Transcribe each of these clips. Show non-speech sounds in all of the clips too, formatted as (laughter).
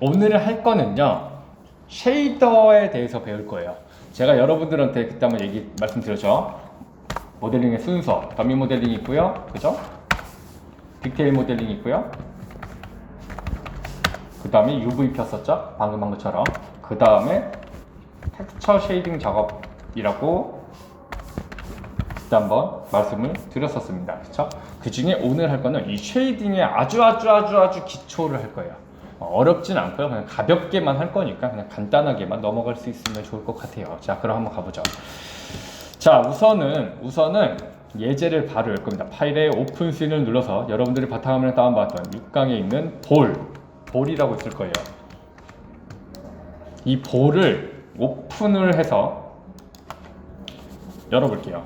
오늘 할 거는요 쉐이더에 대해서 배울 거예요. 제가 여러분들한테 그때 한번 얘기 말씀드렸죠. 모델링의 순서, 더미 모델링 있고요, 그죠? 빅테일 모델링 있고요. 그 다음에 UV 폈었죠? 방금 한 것처럼. 그 다음에 텍스처 쉐이딩 작업이라고 그때 한번 말씀을 드렸었습니다. 그렇죠? 그 중에 오늘 할 거는 이 쉐이딩의 아주 아주 아주 아주 기초를 할 거예요. 어, 어렵진 않고요. 그냥 가볍게만 할 거니까 그냥 간단하게만 넘어갈 수 있으면 좋을 것 같아요. 자, 그럼 한번 가보죠. 자, 우선은 우선은 예제를 바로 열 겁니다. 파일에 오픈 씬을 눌러서 여러분들이 바탕화면에 다운받았던 6강에 있는 볼, 볼이라고 있을 거예요. 이 볼을 오픈을 해서 열어볼게요.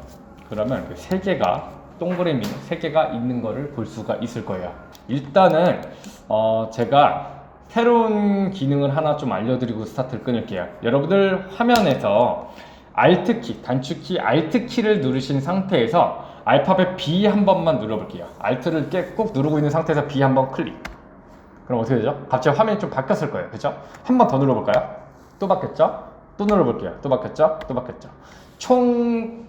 그러면 그 세 개가 동그라미 세 개가 있는 거를 볼 수가 있을 거예요. 일단은 어 제가 새로운 기능을 하나 좀 알려드리고 스타트를 끊을게요. 여러분들 화면에서 Alt 키, 단축키 Alt 키를 누르신 상태에서 알파벳 B 한 번만 눌러볼게요. Alt를 깨- 꾹 누르고 있는 상태에서 B 한 번 클릭. 그럼 어떻게 되죠? 갑자기 화면이 좀 바뀌었을 거예요. 그죠? 한 번 더 눌러볼까요? 또 바뀌었죠? 또 눌러볼게요. 또 바뀌었죠? 또 바뀌었죠? 총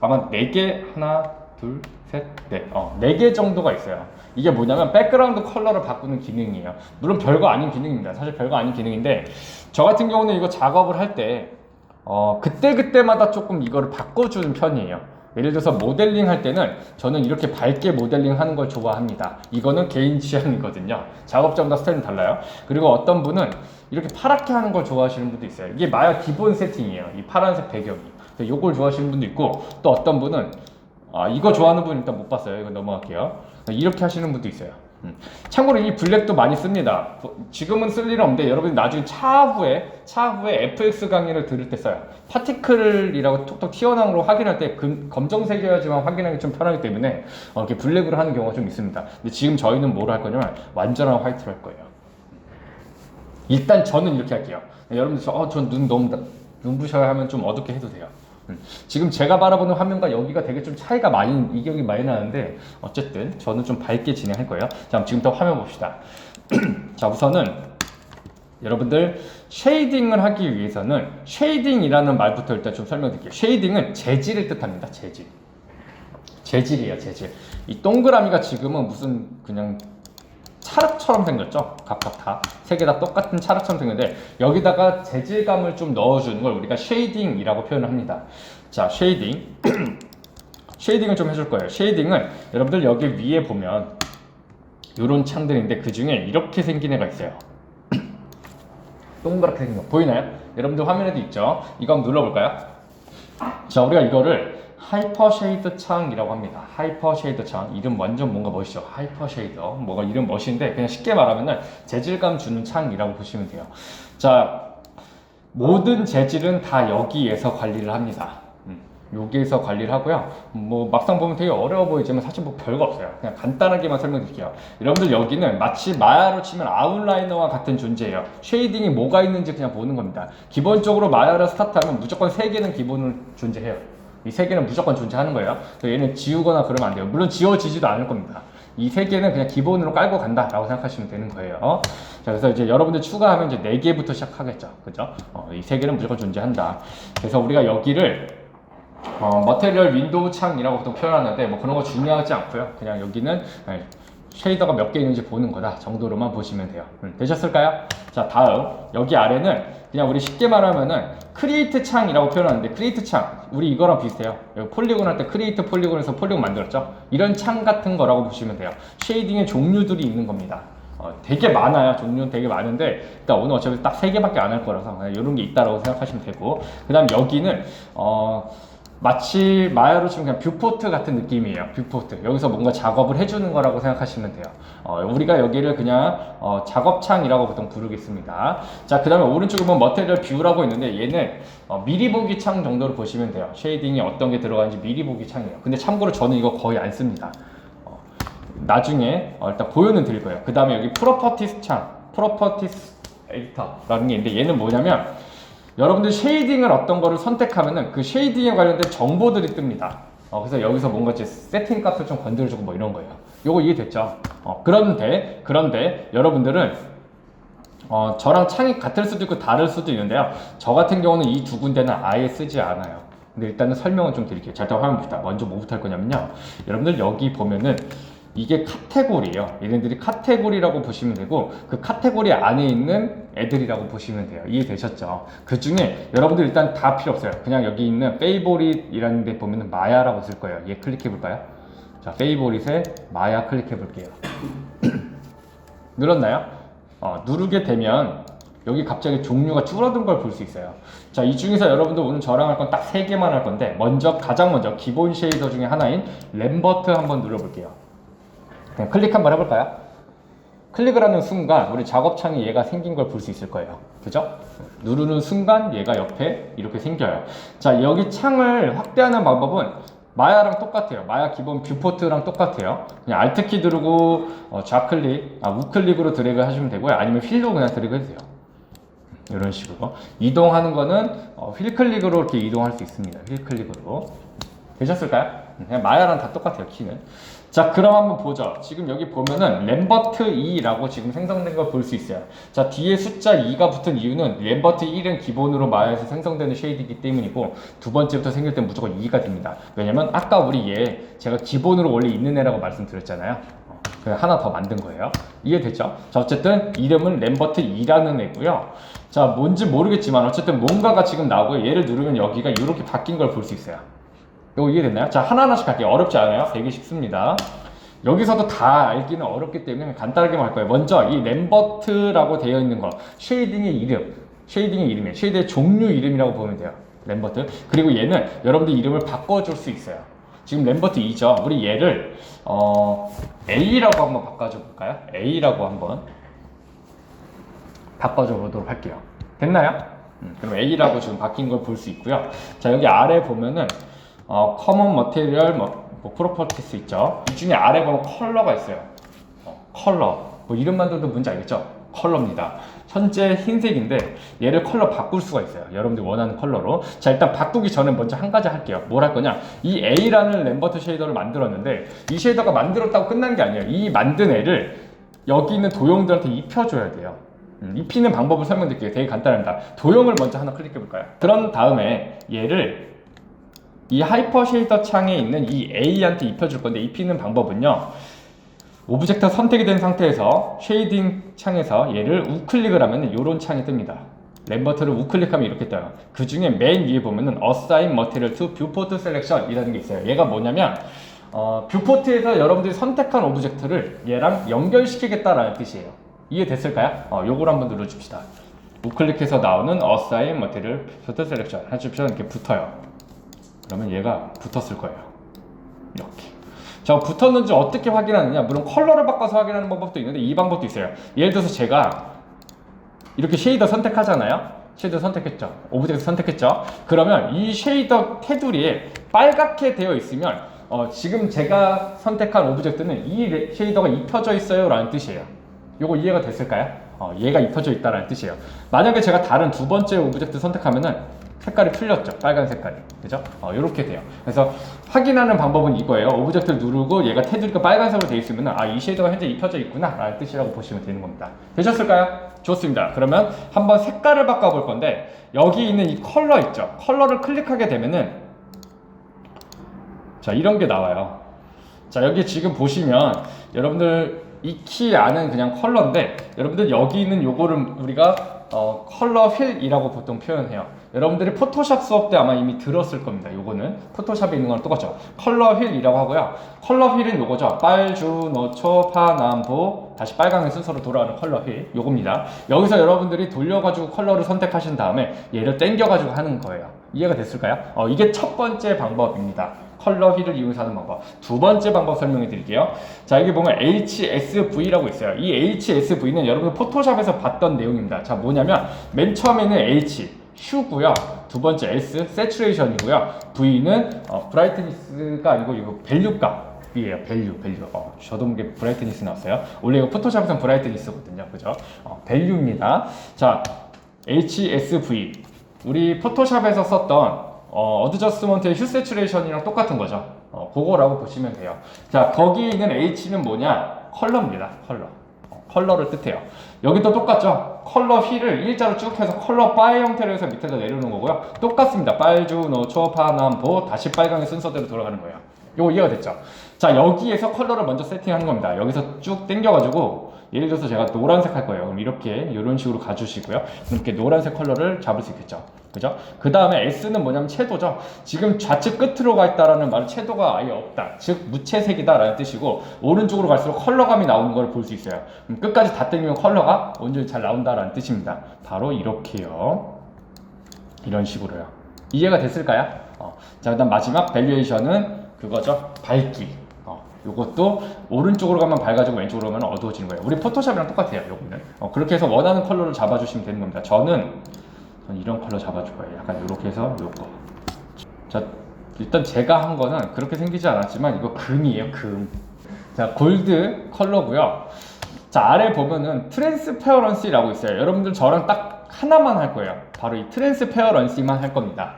아마 4개 하나 둘 셋, 넷. 어, 4개 정도가 있어요. 이게 뭐냐면 백그라운드 컬러를 바꾸는 기능이에요. 물론 별거 아닌 기능입니다. 사실 별거 아닌 기능인데 저 같은 경우는 이거 작업을 할때 어, 그때그때마다 조금 이거를 바꿔주는 편이에요. 예를 들어서 모델링 할 때는 저는 이렇게 밝게 모델링 하는 걸 좋아합니다. 이거는 개인 취향이거든요. 작업자마다 스타일은 달라요. 그리고 어떤 분은 이렇게 파랗게 하는 걸 좋아하시는 분도 있어요. 이게 마야 기본 세팅이에요. 이 파란색 배경이. 이걸 좋아하시는 분도 있고 또 어떤 분은 아 이거 좋아하는 분 일단 못 봤어요. 이거 넘어갈게요. 이렇게 하시는 분도 있어요. 음. 참고로 이 블랙도 많이 씁니다. 지금은 쓸 일은 없는데 여러분이 나중에 차후에 차후에 FX 강의를 들을 때 써요. 파티클이라고 톡톡 튀어나온 걸 확인할 때 금, 검정색이어야지만 확인하기 좀 편하기 때문에 어, 이렇게 블랙으로 하는 경우가 좀 있습니다. 근데 지금 저희는 뭐로 할 거냐면 완전한 화이트로 할 거예요. 일단 저는 이렇게 할게요. 여러분들 저, 어, 너무 나- 눈부셔야 하면 좀 어둡게 해도 돼요. 음. 지금 제가 바라보는 화면과 여기가 되게 좀 차이가 많이 이격이 많이 나는데 어쨌든 저는 좀 밝게 진행할 거예요. 자, 지금부터 화면 봅시다. (clears throat) 자, 우선은 여러분들 쉐이딩을 하기 위해서는 쉐이딩이라는 말부터 일단 좀 설명드릴게요. 쉐이딩은 재질을 뜻합니다. 재질. 재질이에요, 재질. 이 동그라미가 지금은 무슨 그냥 찰흙처럼 생겼죠? 각각 다. 세 개 다 똑같은 찰흙처럼 생겼는데 여기다가 재질감을 좀 넣어주는 걸 우리가 쉐이딩이라고 표현을 합니다. 자, 쉐이딩. (clears throat) 쉐이딩을 좀 해줄 거예요. 쉐이딩은 여러분들 여기 위에 보면 이런 창들인데 그 중에 이렇게 생긴 애가 있어요. (clears throat) 동그랗게 생긴 거 보이나요? 여러분들 화면에도 있죠? 이거 한번 눌러볼까요? 자, 우리가 이거를 하이퍼 쉐이드 창이라고 합니다. 하이퍼 쉐이드 창. 이름 완전 뭔가 멋있죠? 하이퍼 쉐이더. 뭐가 이름 멋인데 그냥 쉽게 말하면은 재질감 주는 창이라고 보시면 돼요. 자, 모든 재질은 다 여기에서 관리를 합니다. 음, 여기에서 관리를 하고요. 뭐 막상 보면 되게 어려워 보이지만 사실 뭐 별거 없어요. 그냥 간단하게만 설명드릴게요. 여러분들 여기는 마치 마야로 치면 아웃라이너와 같은 존재예요. 쉐이딩이 뭐가 있는지 그냥 보는 겁니다. 기본적으로 마야를 스타트하면 무조건 세 개는 기본으로 존재해요. 이 세 개는 무조건 존재하는 거예요. 얘는 지우거나 그러면 안 돼요. 물론 지워지지도 않을 겁니다. 이 세 개는 그냥 기본으로 깔고 간다라고 생각하시면 되는 거예요. 자, 그래서 이제 여러분들 추가하면 이제 네 개부터 시작하겠죠. 그죠? 어, 이 세 개는 무조건 존재한다. 그래서 우리가 여기를 어, 머테리얼 윈도우 창이라고 보통 표현하는데 뭐 그런 거 중요하지 않고요. 그냥 여기는 네, 쉐이더가 몇 개 있는지 보는 거다 정도로만 보시면 돼요. 음, 되셨을까요? 자 다음 여기 아래는 그냥 우리 쉽게 말하면은 크리에이트 창이라고 표현하는데 크리에이트 창 우리 이거랑 비슷해요. 여기 폴리곤 할 때 크리에이트 폴리곤에서 폴리곤 만들었죠. 이런 창 같은 거라고 보시면 돼요. 쉐이딩의 종류들이 있는 겁니다. 어, 되게 많아요. 종류는 되게 많은데 일단 오늘 어차피 딱세 개밖에 안 할 거라서 그냥 이런 게 있다라고 생각하시면 되고 그 다음 여기는 어 마치 마야로 치면 그냥 뷰포트 같은 느낌이에요. 뷰포트. 여기서 뭔가 작업을 해주는 거라고 생각하시면 돼요. 어, 우리가 여기를 그냥 어, 작업창이라고 보통 부르겠습니다. 자, 그 다음에 오른쪽에 보면 머테리얼 뷰라고 있는데 얘는 어, 미리 보기 창 정도로 보시면 돼요. 쉐이딩이 어떤 게 들어가는지 미리 보기 창이에요. 근데 참고로 저는 이거 거의 안 씁니다. 어, 나중에 어, 일단 보여는 드릴 거예요. 그 다음에 여기 프로퍼티스 창, 프로퍼티스 에디터라는 게 있는데 얘는 뭐냐면 여러분들 쉐이딩을 어떤 거를 선택하면은 그 쉐이딩에 관련된 정보들이 뜹니다. 어, 그래서 여기서 뭔가 이제 세팅 값을 좀 건드려주고 뭐 이런 거예요. 요거 이해됐죠? 어, 그런데, 그런데 여러분들은 어, 저랑 창이 같을 수도 있고 다를 수도 있는데요. 저 같은 경우는 이 두 군데는 아예 쓰지 않아요. 근데 일단은 설명을 좀 드릴게요. 자, 일단 화면 봅시다. 먼저 뭐부터 할 거냐면요. 여러분들 여기 보면은 이게 카테고리예요. 얘네들이 카테고리라고 보시면 되고 그 카테고리 안에 있는 애들이라고 보시면 돼요. 이해되셨죠? 그 중에 여러분들 일단 다 필요 없어요. 그냥 여기 있는 페이보릿이라는 데 보면은 마야라고 쓸 거예요. 얘 클릭해 볼까요? 자, 페이보릿에 마야 클릭해 볼게요. (clears throat) 눌렀나요? 어, 누르게 되면 여기 갑자기 종류가 줄어든 걸 볼 수 있어요. 자, 이 중에서 여러분들 오늘 저랑 할 건 딱 세 개만 할 건데 먼저 가장 먼저 기본 쉐이더 중에 하나인 램버트 한번 눌러볼게요. 그냥 클릭 한번 해볼까요? 클릭을 하는 순간 우리 작업창에 얘가 생긴 걸 볼 수 있을 거예요. 그죠? 누르는 순간 얘가 옆에 이렇게 생겨요. 자, 여기 창을 확대하는 방법은 마야랑 똑같아요. 마야 기본 뷰포트랑 똑같아요. 그냥 알트키 누르고 어, 좌클릭, 아, 우클릭으로 드래그 하시면 되고요. 아니면 휠로 그냥 드래그 해주세요. 이런 식으로 이동하는 거는 어, 휠 클릭으로 이렇게 이동할 수 있습니다. 휠 클릭으로 되셨을까요? 그냥 마야랑 다 똑같아요 키는. 자 그럼 한번 보죠. 지금 여기 보면은 램버트 2라고 지금 생성된 걸 볼 수 있어요. 자 뒤에 숫자 2가 붙은 이유는 램버트 1은 기본으로 마야에서 생성되는 쉐이드이기 때문이고 두 번째부터 생길 땐 무조건 2가 됩니다. 왜냐면 아까 우리 얘 제가 기본으로 원래 있는 애라고 말씀드렸잖아요. 어, 그냥 하나 더 만든 거예요. 이해됐죠? 자, 어쨌든 이름은 램버트 2라는 애고요. 자, 뭔지 모르겠지만 어쨌든 뭔가가 지금 나오고요. 얘를 누르면 여기가 이렇게 바뀐 걸 볼 수 있어요. 이거 이해됐나요? 자, 하나하나씩 갈게요. 어렵지 않아요? 되게 쉽습니다. 여기서도 다 알기는 어렵기 때문에 간단하게만 할 거예요. 먼저 이 램버트라고 되어 있는 거, 쉐이딩의 이름, 쉐이딩의 이름이에요. 쉐이드의 종류 이름이라고 보면 돼요. 램버트. 그리고 얘는 여러분들 이름을 바꿔줄 수 있어요. 지금 램버트 2죠. 우리 얘를 어, A라고 한번 바꿔줘 볼까요? A라고 한번 바꿔줘 보도록 할게요. 됐나요? 음, 그럼 A라고 지금 바뀐 걸 볼 수 있고요. 자 여기 아래 보면은 어, common material 뭐, 뭐 properties 있죠. 이 중에 아래 보면 컬러가 있어요. 어, 컬러. 뭐 이름만 들어도 뭔지 알겠죠? 컬러입니다. 현재 흰색인데 얘를 컬러 바꿀 수가 있어요. 여러분들이 원하는 컬러로. 자 일단 바꾸기 전에 먼저 한 가지 할게요. 뭘 할 거냐? 이 A라는 램버트 쉐이더를 만들었는데 이 쉐이더가 만들었다고 끝난 게 아니에요. 이 만든 애를 여기 있는 도형들한테 입혀줘야 돼요. 음, 입히는 방법을 설명드릴게요. 되게 간단합니다. 도형을 먼저 하나 클릭해 볼까요? 그런 다음에 얘를 이 하이퍼 쉐이더 창에 있는 이 A한테 입혀줄 건데 입히는 방법은요. 오브젝트가 선택이 된 상태에서 쉐이딩 창에서 얘를 우클릭을 하면 이런 창이 뜹니다. 램버트를 우클릭하면 이렇게 떠요. 그 중에 맨 위에 보면은 Assign Material to Viewport Selection 이라는 게 있어요. 얘가 뭐냐면 어, 뷰포트에서 여러분들이 선택한 오브젝트를 얘랑 연결시키겠다라는 뜻이에요. 이해됐을까요? 어, 요걸 한번 눌러줍시다. 우클릭해서 나오는 Assign Material Viewport Selection 해주시면 이렇게 붙어요. 그러면 얘가 붙었을 거예요. 이렇게. 자, 붙었는지 어떻게 확인하느냐? 물론 컬러를 바꿔서 확인하는 방법도 있는데 이 방법도 있어요. 예를 들어서 제가 이렇게 쉐이더 선택하잖아요. 쉐이더 선택했죠. 오브젝트 선택했죠. 그러면 이 쉐이더 테두리에 빨갛게 되어 있으면 어, 지금 제가 선택한 오브젝트는 이 레- 쉐이더가 입혀져 있어요 라는 뜻이에요. 요거 이해가 됐을까요? 어, 얘가 입혀져 있다라는 뜻이에요. 만약에 제가 다른 두 번째 오브젝트 선택하면은 색깔이 풀렸죠. 빨간 색깔이. 그죠? 어, 요렇게 돼요. 그래서 확인하는 방법은 이거예요. 오브젝트를 누르고 얘가 테두리가 빨간색으로 되어 있으면 아, 이 쉐이더가 현재 입혀져 있구나 라는 뜻이라고 보시면 되는 겁니다. 되셨을까요? 좋습니다. 그러면 한번 색깔을 바꿔볼 건데 여기 있는 이 컬러 있죠. 컬러를 클릭하게 되면은 자, 이런 게 나와요. 자, 여기 지금 보시면 여러분들 익히 아는 그냥 컬러인데 여러분들 여기 있는 요거를 우리가 어, 컬러 휠이라고 보통 표현해요. 여러분들이 포토샵 수업 때 아마 이미 들었을 겁니다. 요거는 포토샵에 있는 거랑 똑같죠. 컬러 휠이라고 하고요. 컬러 휠은 요거죠. 빨주, 노초, 파남보 다시 빨강의 순서로 돌아가는 컬러 휠 요겁니다. 여기서 여러분들이 돌려가지고 컬러를 선택하신 다음에 얘를 당겨가지고 하는 거예요. 이해가 됐을까요? 어, 이게 첫 번째 방법입니다. 컬러 휠을 이용해서 하는 방법. 두 번째 방법 설명해 드릴게요. 자, 여기 보면 HSV라고 있어요. 이 HSV는 여러분 포토샵에서 봤던 내용입니다. 자, 뭐냐면 맨 처음에는 H, 휴고요. 두 번째 S, 세츄레이션이고요. V는 어, 브라이트니스가 아니고 이거 밸류값. 이에요 밸류 밸류 어, 저도 모르게 브라이트니스 나왔어요 원래 이거 포토샵에서는 브라이트니스거든요 그죠 어, 밸류입니다 자 HSV 우리 포토샵에서 썼던 어, 어드저스먼트의 휴 세츄레이션이랑 똑같은 거죠. 어, 그거라고 보시면 돼요. 자, 거기 있는 H는 뭐냐? 컬러입니다. 컬러. 어, 컬러를 뜻해요. 여기도 똑같죠? 컬러 휠을 일자로 쭉 해서 컬러 바의 형태로 해서 밑에다 내려놓은 거고요. 똑같습니다. 빨주, 노초, 파남, 보 다시 빨강의 순서대로 돌아가는 거예요. 요거 이해가 됐죠? 자 여기에서 컬러를 먼저 세팅하는 겁니다. 여기서 쭉 당겨가지고 예를 들어서 제가 노란색 할 거예요. 그럼 이렇게 이런 식으로 가주시고요. 이렇게 노란색 컬러를 잡을 수 있겠죠. 그죠? 그 다음에 S는 뭐냐면 채도죠. 지금 좌측 끝으로 가 있다라는 말은 채도가 아예 없다. 즉 무채색이다라는 뜻이고 오른쪽으로 갈수록 컬러감이 나오는 걸 볼 수 있어요. 끝까지 다 당기면 컬러가 온전히 잘 나온다라는 뜻입니다. 바로 이렇게요. 이런 식으로요. 이해가 됐을까요? 어. 자, 그다음 마지막 밸류에이션은 그거죠. 밝기. 어. 요것도 오른쪽으로 가면 밝아지고 왼쪽으로 가면 어두워지는 거예요. 우리 포토샵이랑 똑같아요. 요거는. 어, 그렇게 해서 원하는 컬러를 잡아주시면 되는 겁니다. 저는, 저는 이런 컬러 잡아줄 거예요. 약간 이렇게 해서 요거. 자, 일단 제가 한 거는 그렇게 생기지 않았지만 이거 금이에요. 금. 자, 골드 컬러고요. 자, 아래 보면은 트랜스페어런시라고 있어요. 여러분들 저랑 딱 하나만 할 거예요. 바로 이 트랜스페어런시만 할 겁니다.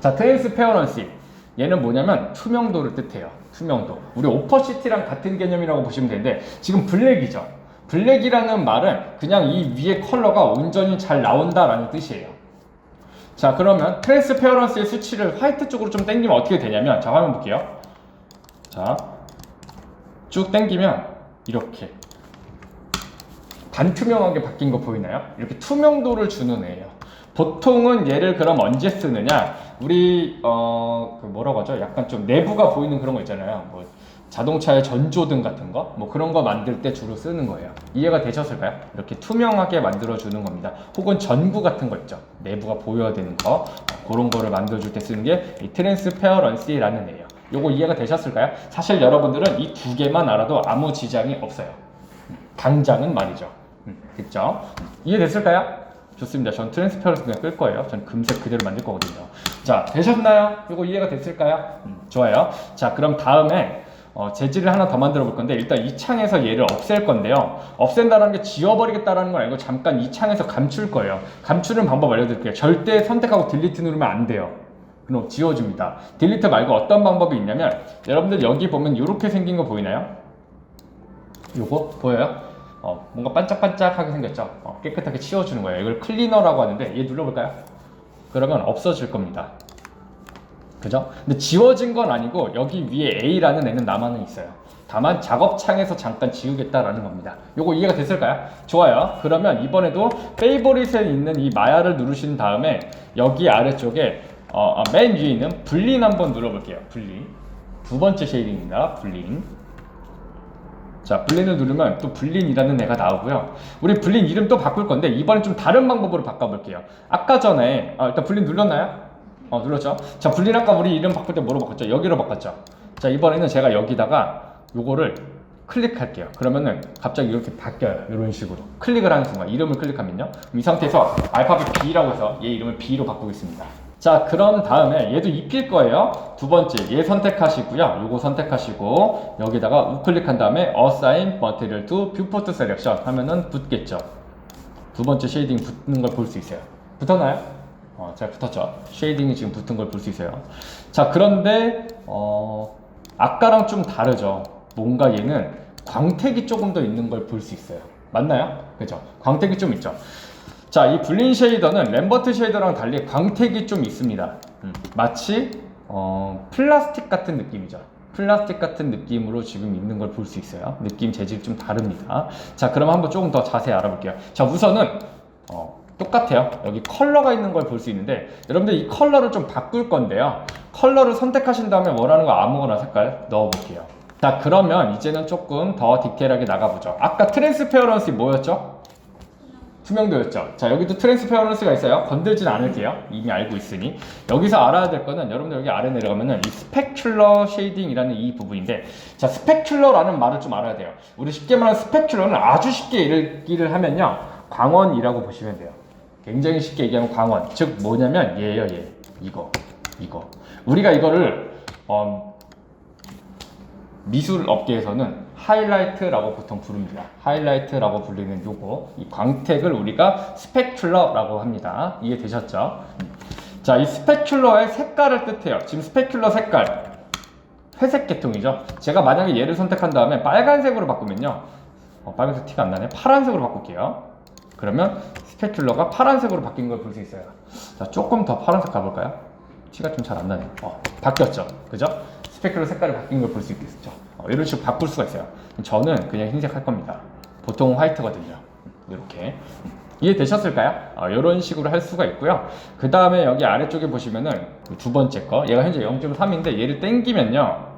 자, 트랜스페어런시. 얘는 뭐냐면 투명도를 뜻해요. 투명도. 우리 오퍼시티랑 같은 개념이라고 보시면 되는데 지금 블랙이죠. 블랙이라는 말은 그냥 이 위에 컬러가 온전히 잘 나온다라는 뜻이에요. 자, 그러면 트랜스페어런시의 수치를 화이트 쪽으로 좀 당기면 어떻게 되냐면 자, 화면 볼게요. 자, 쭉 당기면 이렇게 반투명하게 바뀐 거 보이나요? 이렇게 투명도를 주는 애예요. 보통은 얘를 그럼 언제 쓰느냐? 우리 어 그 뭐라고 하죠? 약간 좀 내부가 보이는 그런 거 있잖아요. 뭐 자동차의 전조등 같은 거, 뭐 그런 거 만들 때 주로 쓰는 거예요. 이해가 되셨을까요? 이렇게 투명하게 만들어 주는 겁니다. 혹은 전구 같은 거 있죠. 내부가 보여야 되는 거, 어, 그런 거를 만들어 줄 때 쓰는 게 이 트랜스페어런시라는 애예요. 요거 이해가 되셨을까요? 사실 여러분들은 이 두 개만 알아도 아무 지장이 없어요. 당장은 말이죠. 음, 됐죠? 이해됐을까요? 좋습니다. 전 트랜스페어런스 그냥 끌 거예요. 전 금색 그대로 만들 거거든요. 자, 되셨나요? 이거 이해가 됐을까요? 음, 좋아요. 자, 그럼 다음에 어, 재질을 하나 더 만들어 볼 건데 일단 이 창에서 얘를 없앨 건데요. 없앤다는 게 지워버리겠다라는 건 아니고 잠깐 이 창에서 감출 거예요. 감추는 방법 알려드릴게요. 절대 선택하고 딜리트 누르면 안 돼요. 그럼 지워줍니다. 딜리트 말고 어떤 방법이 있냐면 여러분들 여기 보면 이렇게 생긴 거 보이나요? 요거 보여요? 어, 뭔가 반짝반짝하게 생겼죠? 어, 깨끗하게 치워주는 거예요. 이걸 클리너라고 하는데 얘 눌러볼까요? 그러면 없어질 겁니다. 그죠? 근데 지워진 건 아니고 여기 위에 A라는 애는 남아는 있어요. 다만 작업창에서 잠깐 지우겠다라는 겁니다. 요거 이해가 됐을까요? 좋아요. 그러면 이번에도 페이보릿에 있는 이 마야를 누르신 다음에 여기 아래쪽에 어, 아, 맨 위에 있는 불린 한번 눌러볼게요. 불린. 두 번째 쉐이딩입니다. 불린. 자, 블린을 누르면 또 블린이라는 애가 나오고요. 우리 블린 이름 또 바꿀 건데 이번엔 좀 다른 방법으로 바꿔볼게요. 아까 전에 아, 일단 블린 눌렀나요? 어, 눌렀죠. 자, 블린 아까 우리 이름 바꿀 때 뭐로 바꿨죠? 여기로 바꿨죠. 자, 이번에는 제가 여기다가 요거를 클릭할게요. 그러면은 갑자기 이렇게 바뀌어요. 이런 식으로. 클릭을 하는 순간 이름을 클릭하면요. 이 상태에서 알파벳 B라고 해서 얘 이름을 B로 바꾸겠습니다. 자, 그런 다음에 얘도 입힐 거예요. 두 번째, 얘 선택하시고요. 요거 선택하시고 여기다가 우클릭한 다음에 Assign Material to Viewport Selection 하면은 붙겠죠. 두 번째 쉐이딩 붙는 걸 볼 수 있어요. 붙었나요? 어, 잘 붙었죠. 쉐이딩이 지금 붙은 걸 볼 수 있어요. 자, 그런데 어, 아까랑 좀 다르죠. 뭔가 얘는 광택이 조금 더 있는 걸 볼 수 있어요. 맞나요? 그죠? 광택이 좀 있죠. 자, 이 블린 쉐이더는 램버트 쉐이더랑 달리 광택이 좀 있습니다. 음, 마치 어, 플라스틱 같은 느낌이죠. 플라스틱 같은 느낌으로 지금 있는 걸 볼 수 있어요. 느낌 재질이 좀 다릅니다. 자, 그럼 한번 조금 더 자세히 알아볼게요. 자, 우선은 어, 똑같아요. 여기 컬러가 있는 걸 볼 수 있는데 여러분들 이 컬러를 좀 바꿀 건데요. 컬러를 선택하신 다음에 원하는 거 아무거나 색깔 넣어볼게요. 자, 그러면 이제는 조금 더 디테일하게 나가보죠. 아까 트랜스페어런시 뭐였죠? 투명도였죠. 자, 여기도 트랜스페어런스가 있어요. 건들진 않을게요. 이미 알고 있으니. 여기서 알아야 될 거는 여러분들 여기 아래 내려가면은 이 스펙큘러 쉐이딩이라는 이 부분인데 자, 스펙큘러라는 말을 좀 알아야 돼요. 우리 쉽게 말하는 스펙큘러는 아주 쉽게 얘기를 하면요. 광원이라고 보시면 돼요. 굉장히 쉽게 얘기하면 광원. 즉 뭐냐면 얘예요, 얘. 이거. 이거. 우리가 이거를 어, 미술 업계에서는 하이라이트라고 보통 부릅니다. 하이라이트라고 불리는 요거, 이 광택을 우리가 스펙큘러라고 합니다. 이해되셨죠? 자, 이 스펙큘러의 색깔을 뜻해요. 지금 스펙큘러 색깔. 회색 계통이죠. 제가 만약에 얘를 선택한 다음에 빨간색으로 바꾸면요. 어, 빨간색 티가 안 나네. 파란색으로 바꿀게요. 그러면 스패큘러가 파란색으로 바뀐 걸 볼 수 있어요. 자, 조금 더 파란색 가볼까요? 티가 좀 잘 안 나네요. 어, 바뀌었죠. 그죠? 스패큘러 색깔이 바뀐 걸 볼 수 있겠죠. 어, 이런 식으로 바꿀 수가 있어요. 저는 그냥 흰색 할 겁니다. 보통 화이트거든요. 이렇게. 이해되셨을까요? 어, 이런 식으로 할 수가 있고요. 그 다음에 여기 아래쪽에 보시면은 두 번째 거, 얘가 현재 0.3인데 얘를 땡기면요.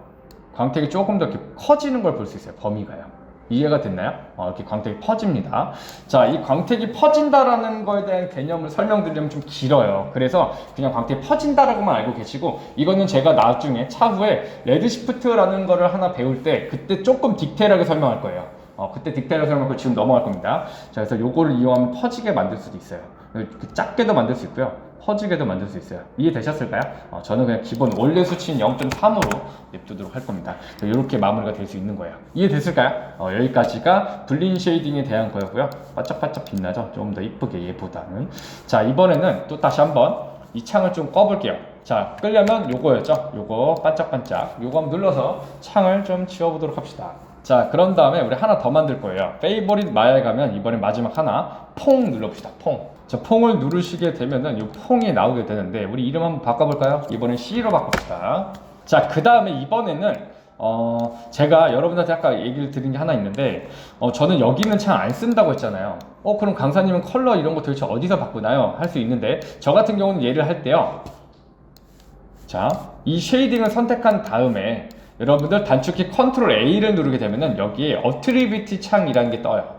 광택이 조금 더 커지는 걸 볼 수 있어요. 범위가요. 이해가 됐나요? 어, 이렇게 광택이 퍼집니다. 자, 이 광택이 퍼진다라는 거에 대한 개념을 설명드리려면 좀 길어요. 그래서 그냥 광택이 퍼진다라고만 알고 계시고, 이거는 제가 나중에 차후에 레드 시프트라는 거를 하나 배울 때, 그때 조금 디테일하게 설명할 거예요. 어, 그때 디테일하게 설명할 거 지금 넘어갈 겁니다. 자, 그래서 요거를 이용하면 퍼지게 만들 수도 있어요. 그 작게도 만들 수 있고요. 퍼지게도 만들 수 있어요. 이해되셨을까요? 어, 저는 그냥 기본 원래 수치인 0.3으로 냅두도록 할 겁니다. 이렇게 마무리가 될 수 있는 거예요. 이해됐을까요? 어, 여기까지가 블린 쉐이딩에 대한 거였고요. 바짝바짝 빛나죠? 조금 더 이쁘게 얘보다는. 자, 이번에는 또 다시 한번 이 창을 좀 꺼볼게요. 자, 끄려면 요거였죠? 요거 반짝반짝. 요거 한번 눌러서 창을 좀 지워보도록 합시다. 자, 그런 다음에 우리 하나 더 만들 거예요. 페이보릿 마야에 가면 이번에 마지막 하나 퐁 눌러봅시다. 퐁. 자, 퐁을 누르시게 되면은 이 퐁이 나오게 되는데 우리 이름 한번 바꿔볼까요? 이번엔 C로 바꿉시다. 자, 그 다음에 이번에는 어, 제가 여러분한테 아까 얘기를 드린 게 하나 있는데 어, 저는 여기는 창 안 쓴다고 했잖아요. 어, 그럼 강사님은 컬러 이런 거 도대체 어디서 바꾸나요? 할 수 있는데 저 같은 경우는 얘를 할 때요. 자, 이 쉐이딩을 선택한 다음에 여러분들 단축키 컨트롤 A를 누르게 되면은 여기에 어트리비티 창이라는 게 떠요.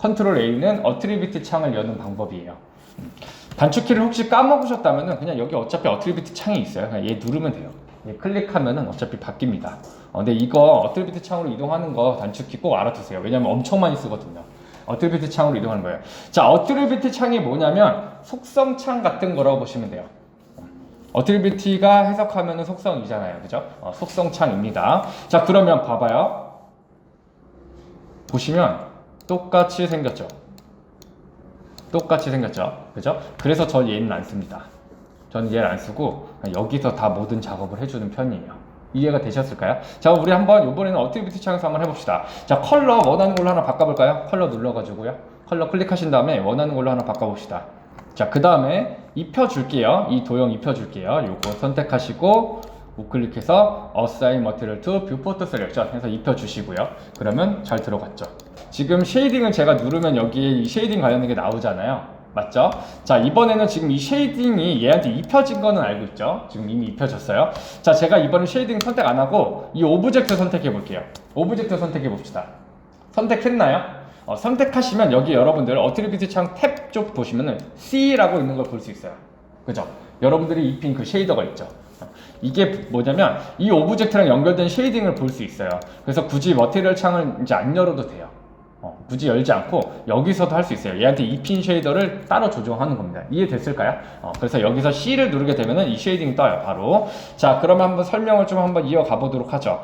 컨트롤 A는 어트리비티 창을 여는 방법이에요. 음. 단축키를 혹시 까먹으셨다면은 그냥 여기 어차피 어트리비티 창이 있어요. 그냥 얘 누르면 돼요. 얘 클릭하면은 어차피 바뀝니다. 어, 근데 이거 어트리비티 창으로 이동하는 거 단축키 꼭 알아두세요. 왜냐면 엄청 많이 쓰거든요. 어트리비티 창으로 이동하는 거예요. 자, 어트리비티 창이 뭐냐면 속성 창 같은 거라고 보시면 돼요. 어트리비티가 해석하면 속성이잖아요. 그죠? 어, 속성 창입니다. 자, 그러면 봐봐요. 보시면 똑같이 생겼죠? 똑같이 생겼죠? 그죠? 그래서 전 얘는 안 씁니다. 저는 얘를 안 쓰고 여기서 다 모든 작업을 해주는 편이에요. 이해가 되셨을까요? 자, 우리 한번 이번에는 어트리비티 창에서 한번 해봅시다. 자, 컬러 원하는 걸로 하나 바꿔볼까요? 컬러 눌러가지고요. 컬러 클릭하신 다음에 원하는 걸로 하나 바꿔봅시다. 자, 그 다음에 입혀줄게요. 이 도형 입혀줄게요. 요거 선택하시고 우클릭해서 Assign Material to Viewport Selection 해서 입혀주시고요. 그러면 잘 들어갔죠. 지금 쉐이딩을 제가 누르면 여기에 이 쉐이딩 관련된 게 나오잖아요. 맞죠? 자, 이번에는 지금 이 쉐이딩이 얘한테 입혀진 거는 알고 있죠? 지금 이미 입혀졌어요. 자, 제가 이번엔 쉐이딩 선택 안 하고 이 오브젝트 선택해 볼게요. 오브젝트 선택해 봅시다. 선택했나요? 어, 선택하시면 여기 여러분들 어트리뷰트 창 탭 쪽 보시면은 C라고 있는 걸 볼 수 있어요. 그죠? 여러분들이 입힌 그 쉐이더가 있죠. 어, 이게 뭐냐면 이 오브젝트랑 연결된 쉐이딩을 볼 수 있어요. 그래서 굳이 머티리얼 창을 이제 안 열어도 돼요. 어, 굳이 열지 않고 여기서도 할 수 있어요. 얘한테 입힌 쉐이더를 따로 조정하는 겁니다. 이해됐을까요? 어, 그래서 여기서 C를 누르게 되면은 이 쉐이딩 떠요. 바로. 자, 그러면 한번 설명을 좀 한번 이어가 보도록 하죠.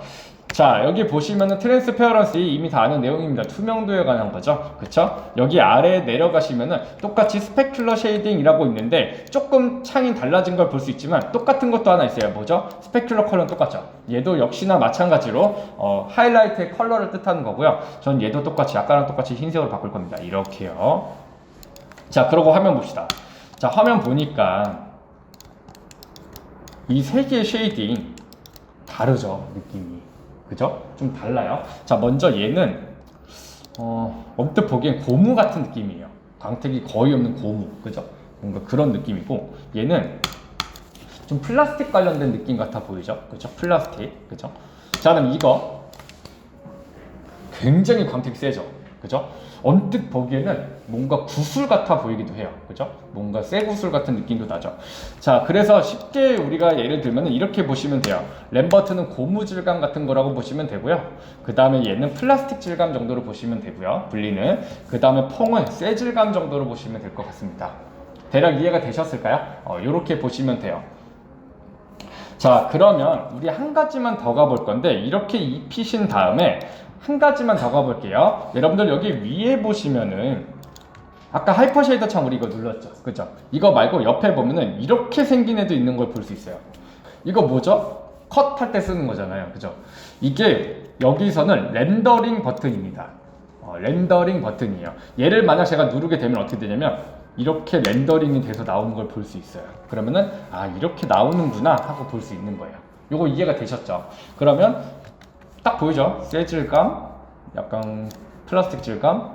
자 여기 보시면은 트랜스페어런스 이미 다 아는 내용입니다. 투명도에 관한 거죠. 그쵸? 여기 아래에 내려가시면은 똑같이 스페큘러 쉐이딩이라고 있는데 조금 창이 달라진 걸 볼 수 있지만 똑같은 것도 하나 있어요. 뭐죠? 스페큘러 컬러는 똑같죠. 얘도 역시나 마찬가지로 어, 하이라이트의 컬러를 뜻하는 거고요. 전 얘도 똑같이 아까랑 똑같이 흰색으로 바꿀 겁니다. 이렇게요. 자 그러고 화면 봅시다. 자 화면 보니까 이 세 개의 쉐이딩 다르죠 느낌이 그죠? 좀 달라요. 자, 먼저 얘는 어, 언뜻 보기엔 고무 같은 느낌이에요. 광택이 거의 없는 고무, 그죠? 뭔가 그런 느낌이고 얘는 좀 플라스틱 관련된 느낌 같아 보이죠? 그죠? 플라스틱, 그죠? 자, 그럼 이거 굉장히 광택이 세죠? 그죠? 언뜻 보기에는 뭔가 구슬 같아 보이기도 해요. 그죠? 뭔가 쇠구슬 같은 느낌도 나죠. 자, 그래서 쉽게 우리가 예를 들면 이렇게 보시면 돼요. 램버트는 고무 질감 같은 거라고 보시면 되고요. 그 다음에 얘는 플라스틱 질감 정도로 보시면 되고요. 분리는. 그 다음에 퐁은 쇠 질감 정도로 보시면 될 것 같습니다. 대략 이해가 되셨을까요? 어, 이렇게 보시면 돼요. 자, 그러면 우리 한 가지만 더 가볼 건데 이렇게 입히신 다음에 한 가지만 더 가볼게요. 여러분들 여기 위에 보시면은 아까 하이퍼 쉐이더 창 우리 이거 눌렀죠. 그죠? 이거 말고 옆에 보면은 이렇게 생긴 애도 있는 걸 볼 수 있어요. 이거 뭐죠? 컷 할 때 쓰는 거잖아요. 그죠? 이게 여기서는 렌더링 버튼입니다. 어, 렌더링 버튼이에요. 얘를 만약 제가 누르게 되면 어떻게 되냐면 이렇게 렌더링이 돼서 나오는 걸 볼 수 있어요. 그러면은 아 이렇게 나오는구나 하고 볼 수 있는 거예요. 요거 이해가 되셨죠? 그러면 딱 보이죠? 쇠 질감, 약간 플라스틱 질감,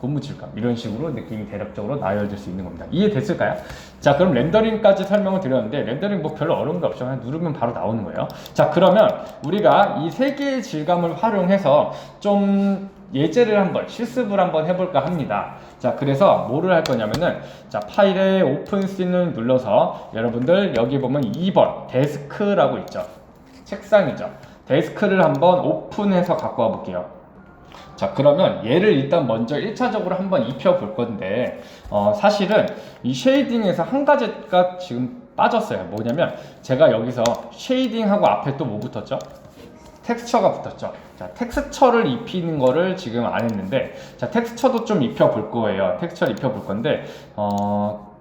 고무 질감 이런 식으로 느낌이 대략적으로 나열될 수 있는 겁니다. 이해됐을까요? 자 그럼 렌더링까지 설명을 드렸는데 렌더링 뭐 별로 어려운 게 없죠. 그냥 누르면 바로 나오는 거예요. 자 그러면 우리가 이 세 개의 질감을 활용해서 좀 예제를 한번 실습을 한번 해볼까 합니다. 자 그래서 뭐를 할 거냐면은 자 파일에 오픈 씬을 눌러서 여러분들 여기 보면 2번 데스크라고 있죠. 책상이죠. 데스크를 한번 오픈해서 갖고 와 볼게요. 자 그러면 얘를 일단 먼저 1차적으로 한번 입혀 볼 건데 어, 사실은 이 쉐이딩에서 한 가지가 지금 빠졌어요 뭐냐면 제가 여기서 쉐이딩하고 앞에 또 뭐 붙었죠? 텍스처가 붙었죠 자 텍스처를 입히는 거를 지금 안 했는데 자 텍스처도 좀 입혀 볼 거예요 텍스처를 입혀 볼 건데 어,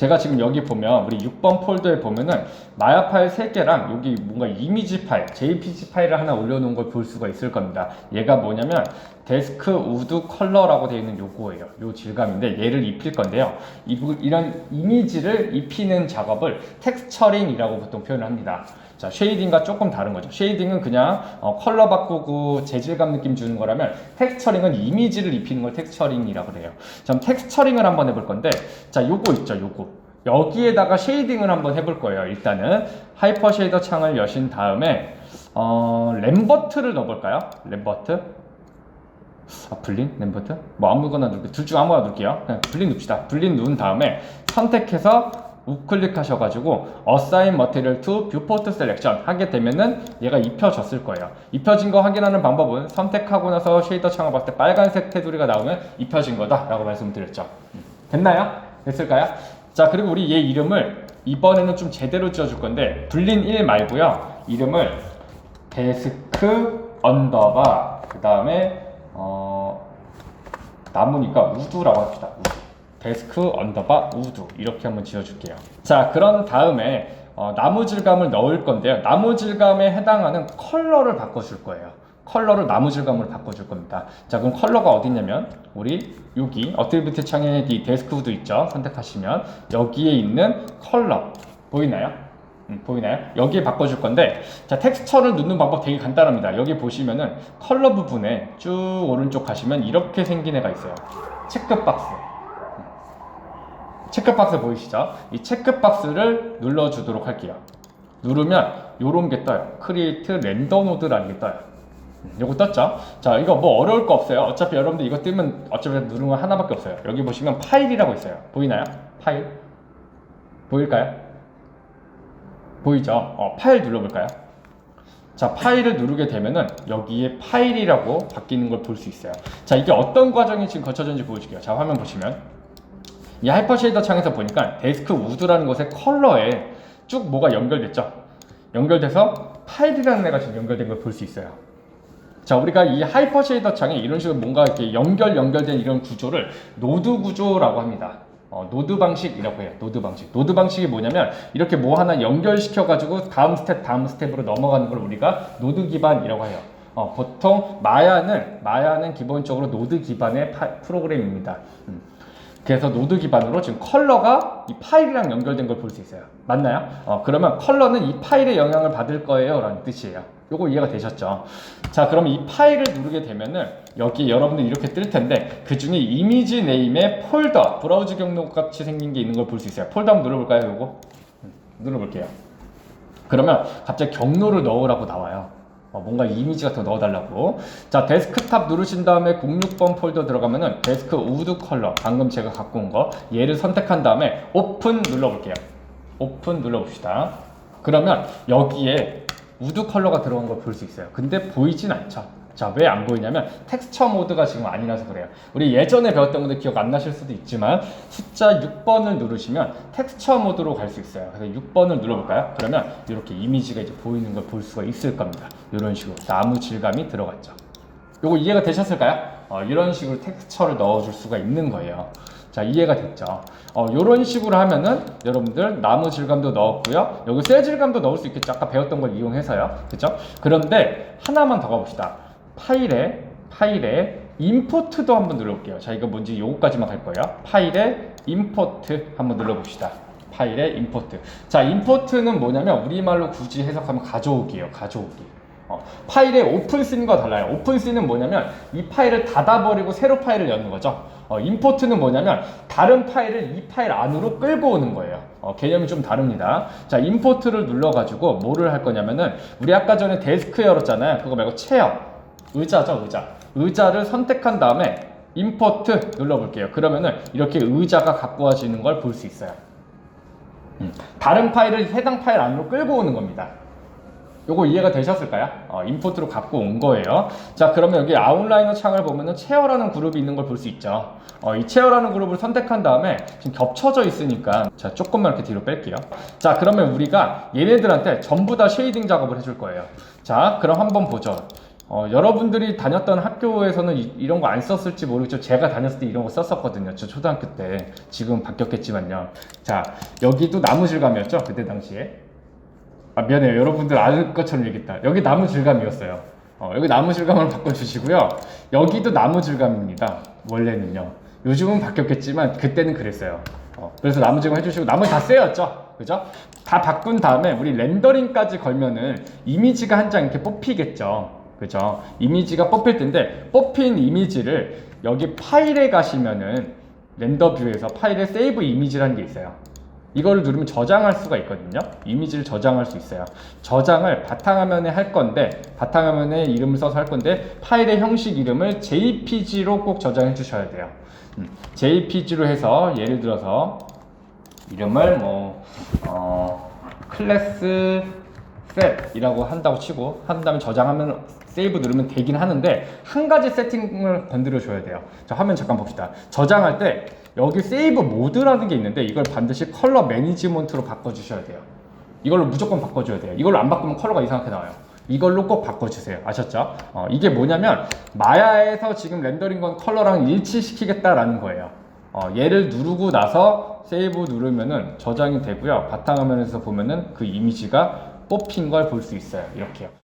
제가 지금 여기 보면 우리 6번 폴더에 보면은 마야 파일 3개랑 여기 뭔가 이미지 파일, JPG 파일을 하나 올려놓은 걸 볼 수가 있을 겁니다. 얘가 뭐냐면 데스크 우드 컬러라고 되어 있는 요거예요. 요 질감인데 얘를 입힐 건데요. 이, 이런 이미지를 입히는 작업을 텍스처링이라고 보통 표현을 합니다. 자, 쉐이딩과 조금 다른 거죠. 쉐이딩은 그냥 어, 컬러 바꾸고 재질감 느낌 주는 거라면 텍스처링은 이미지를 입히는 걸 텍스처링이라고 그래요. 자, 텍스처링을 한번 해볼 건데 자, 요거 있죠, 요거. 여기에다가 쉐이딩을 한번 해볼 거예요. 일단은 하이퍼 쉐이더 창을 여신 다음에 어, 램버트를 넣어볼까요? 램버트. 아, 블린? 램버트? 뭐 아무거나 누르게 둘중 아무거나 누를게요. 그냥 블린 눕시다. 블린 누른 다음에 선택해서 우클릭하셔가지고 Assign Material to Viewport Selection 하게 되면은 얘가 입혀졌을 거예요. 입혀진 거 확인하는 방법은 선택하고 나서 쉐이더 창을 봤을 때 빨간색 테두리가 나오면 입혀진 거다라고 말씀드렸죠. 됐나요? 됐을까요? 자 그리고 우리 얘 이름을 이번에는 좀 제대로 지어줄 건데 블린 1 말고요. 이름을 데스크 언더바 그 다음에 어 나무니까 우드라고 합시다. 우드. 데스크 언더바 우드 이렇게 한번 지어줄게요. 자 그런 다음에 어, 나무 질감을 넣을 건데요. 나무 질감에 해당하는 컬러를 바꿔줄 거예요. 컬러를 나무 질감으로 바꿔줄 겁니다. 자 그럼 컬러가 어디냐면 우리 여기 어트리뷰트 창에 이 데스크 우드 있죠. 선택하시면 여기에 있는 컬러 보이나요? 음, 보이나요? 여기에 바꿔줄 건데 자 텍스처를 넣는 방법 되게 간단합니다. 여기 보시면은 컬러 부분에 쭉 오른쪽 가시면 이렇게 생긴 애가 있어요. 체크박스. 체크박스 보이시죠? 이 체크박스를 눌러주도록 할게요. 누르면 요런 게 떠요. 크리에이트 랜더 노드라는 게 떠요. 음, 요거 떴죠? 자, 이거 뭐 어려울 거 없어요. 어차피 여러분들 이거 뜨면 어차피 누르는 거 하나밖에 없어요. 여기 보시면 파일이라고 있어요. 보이나요? 파일. 보일까요? 보이죠? 어, 파일 눌러볼까요? 자, 파일을 누르게 되면은 여기에 파일이라고 바뀌는 걸 볼 수 있어요. 자, 이게 어떤 과정이 지금 거쳐졌는지 보여줄게요. 자, 화면 보시면. 이 하이퍼 쉐이더 창에서 보니까 데스크 우드라는 곳에 컬러에 쭉 뭐가 연결됐죠? 연결돼서 파일이라는 애가 지금 연결된 걸 볼 수 있어요. 자, 우리가 이 하이퍼 쉐이더 창에 이런 식으로 뭔가 이렇게 연결 연결된 이런 구조를 노드 구조라고 합니다. 어, 노드 방식이라고 해요. 노드 방식. 노드 방식이 뭐냐면 이렇게 뭐 하나 연결시켜 가지고 다음 스텝 다음 스텝으로 넘어가는 걸 우리가 노드 기반이라고 해요. 어, 보통 마야는 마야는 기본적으로 노드 기반의 파, 프로그램입니다. 음. 그래서 노드 기반으로 지금 컬러가 이 파일이랑 연결된 걸 볼 수 있어요. 맞나요? 어, 그러면 컬러는 이 파일의 영향을 받을 거예요. 라는 뜻이에요. 요거 이해가 되셨죠? 자, 그럼 이 파일을 누르게 되면은 여기 여러분들 이렇게 뜰 텐데 그 중에 이미지 네임에 폴더, 브라우즈 경로 같이 생긴 게 있는 걸 볼 수 있어요. 폴더 한번 눌러볼까요? 요거? 음, 눌러볼게요. 그러면 갑자기 경로를 넣으라고 나와요. 어, 뭔가 이미지 같은 거 넣어달라고. 자, 데스크탑 누르신 다음에 06번 폴더 들어가면은 데스크 우드 컬러, 방금 제가 갖고 온 거, 얘를 선택한 다음에 오픈 눌러볼게요. 오픈 눌러봅시다. 그러면 여기에 우드 컬러가 들어간 걸 볼 수 있어요. 근데 보이진 않죠. 자, 왜 안 보이냐면 텍스처 모드가 지금 아니라서 그래요. 우리 예전에 배웠던 건데 기억 안 나실 수도 있지만 숫자 6번을 누르시면 텍스처 모드로 갈 수 있어요. 그래서 6번을 눌러볼까요? 그러면 이렇게 이미지가 이제 보이는 걸 볼 수가 있을 겁니다. 이런 식으로 나무 질감이 들어갔죠. 요거 이해가 되셨을까요? 어, 이런 식으로 텍스처를 넣어줄 수가 있는 거예요. 자, 이해가 됐죠? 어, 요런 식으로 하면은 여러분들 나무 질감도 넣었고요. 여기 쇠 질감도 넣을 수 있겠죠. 아까 배웠던 걸 이용해서요. 그죠? 그런데 하나만 더 가봅시다. 파일에, 파일에 임포트도 한번 눌러볼게요. 자, 이거 뭔지 요거까지만 갈 거예요. 파일에 임포트 한번 눌러봅시다. 파일에 임포트. 자, 임포트는 뭐냐면 우리말로 굳이 해석하면 가져오기예요. 가져오기. 어, 파일의 오픈씬과 달라요. 오픈씬은 뭐냐면 이 파일을 닫아버리고 새로 파일을 여는 거죠. 어, 임포트는 뭐냐면 다른 파일을 이 파일 안으로 끌고 오는 거예요. 어, 개념이 좀 다릅니다. 자, 임포트를 눌러가지고 뭐를 할 거냐면은 우리 아까 전에 데스크 열었잖아요. 그거 말고 체어, 의자죠, 의자. 의자를 선택한 다음에 임포트 눌러볼게요. 그러면은 이렇게 의자가 갖고 와지는 걸 볼 수 있어요. 음, 다른 파일을 해당 파일 안으로 끌고 오는 겁니다. 요거 이해가 되셨을까요? 어, 임포트로 갖고 온 거예요. 자, 그러면 여기 아웃라이너 창을 보면은 체어라는 그룹이 있는 걸 볼 수 있죠. 어, 이 체어라는 그룹을 선택한 다음에 지금 겹쳐져 있으니까 자, 조금만 이렇게 뒤로 뺄게요. 자, 그러면 우리가 얘네들한테 전부 다 쉐이딩 작업을 해줄 거예요. 자, 그럼 한번 보죠. 어, 여러분들이 다녔던 학교에서는 이, 런 거 안 썼을지 모르겠죠. 제가 다녔을 때 이런 거 썼었거든요. 저 초등학교 때. 지금 바뀌었겠지만요. 자, 여기도 나무 질감이었죠. 그때 당시에. 아 미안해요 여러분들 아는 것처럼 얘기했다 여기 나무 질감이었어요 어, 여기 나무 질감을 바꿔주시고요 여기도 나무 질감입니다 원래는요 요즘은 바뀌었겠지만 그때는 그랬어요 어, 그래서 나무 질감 해주시고 나머지 다 쎄였죠 그죠? 다 바꾼 다음에 우리 렌더링까지 걸면은 이미지가 한 장 이렇게 뽑히겠죠 그죠? 이미지가 뽑힐 텐데 뽑힌 이미지를 여기 파일에 가시면은 렌더 뷰에서 파일에 세이브 이미지라는 게 있어요 이거를 누르면 저장할 수가 있거든요. 이미지를 저장할 수 있어요. 저장을 바탕화면에 할 건데 바탕화면에 이름을 써서 할 건데 파일의 형식 이름을 JPG로 꼭 저장해 주셔야 돼요. 음, JPG로 해서 예를 들어서 이름을 뭐 어, 클래스 셋이라고 한다고 치고 한 다음에 저장하면 세이브 누르면 되긴 하는데 한 가지 세팅을 건드려 줘야 돼요. 자 화면 잠깐 봅시다. 저장할 때 여기 세이브 모드라는 게 있는데 이걸 반드시 컬러 매니지먼트로 바꿔 주셔야 돼요. 이걸로 무조건 바꿔 줘야 돼요. 이걸로 안 바꾸면 컬러가 이상하게 나와요. 이걸로 꼭 바꿔주세요. 아셨죠? 어, 이게 뭐냐면 마야에서 지금 렌더링 건 컬러랑 일치시키겠다라는 거예요. 어, 얘를 누르고 나서 세이브 누르면은 저장이 되고요. 바탕화면에서 보면은 그 이미지가 뽑힌 걸 볼 수 있어요. 이렇게요.